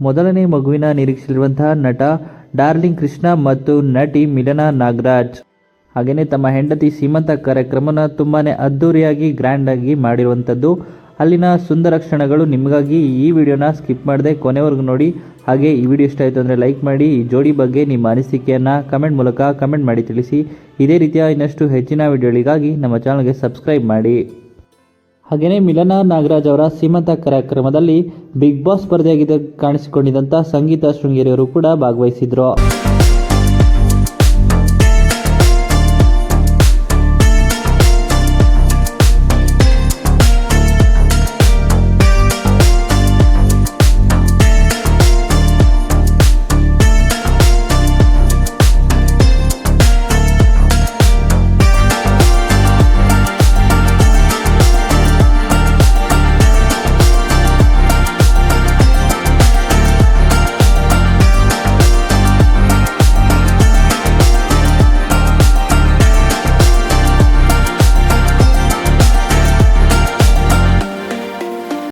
ಮೊದಲನೇ ಮಗುವಿನ ನಿರೀಕ್ಷೆಯಲ್ಲಿರುವಂತಹ ನಟ ಡಾರ್ಲಿಂಗ್ ಕೃಷ್ಣ ಮತ್ತು ನಟಿ ಮಿಲನಾ ನಾಗರಾಜ್. ಹಾಗೆಯೇ ತಮ್ಮ ಹೆಂಡತಿ ಸೀಮಂತ ಕಾರ್ಯಕ್ರಮನ ತುಂಬಾ ಅದ್ಧೂರಿಯಾಗಿ ಗ್ರ್ಯಾಂಡಾಗಿ ಮಾಡಿರುವಂಥದ್ದು. ಅಲ್ಲಿನ ಸುಂದರ ಕ್ಷಣಗಳು ನಿಮಗಾಗಿ ಈ ವಿಡಿಯೋನ ಸ್ಕಿಪ್ ಮಾಡದೆ ಕೊನೆವರೆಗೂ ನೋಡಿ. ಹಾಗೆ ಈ ವಿಡಿಯೋ ಇಷ್ಟ ಆಯಿತು ಅಂದರೆ ಲೈಕ್ ಮಾಡಿ. ಈ ಜೋಡಿ ಬಗ್ಗೆ ನಿಮ್ಮ ಅನಿಸಿಕೆಯನ್ನು ಕಮೆಂಟ್ ಮೂಲಕ ಕಮೆಂಟ್ ಮಾಡಿ ತಿಳಿಸಿ. ಇದೇ ರೀತಿಯ ಇನ್ನಷ್ಟು ಹೆಚ್ಚಿನ ವಿಡಿಯೋಗಳಿಗಾಗಿ ನಮ್ಮ ಚಾನಲ್ಗೆ ಸಬ್ಸ್ಕ್ರೈಬ್ ಮಾಡಿ. ಹಾಗೆಯೇ ಮಿಲನ ನಾಗರಾಜ್ ಅವರ ಸೀಮಂತ ಕಾರ್ಯಕ್ರಮದಲ್ಲಿ ಬಿಗ್ ಬಾಸ್ ಸ್ಪರ್ಧೆಯಾಗಿದ್ದ ಕಾಣಿಸಿಕೊಂಡಿದ್ದಂಥ ಸಂಗೀತ ಶೃಂಗೇರಿಯವರು ಕೂಡ ಭಾಗವಹಿಸಿದ್ರು.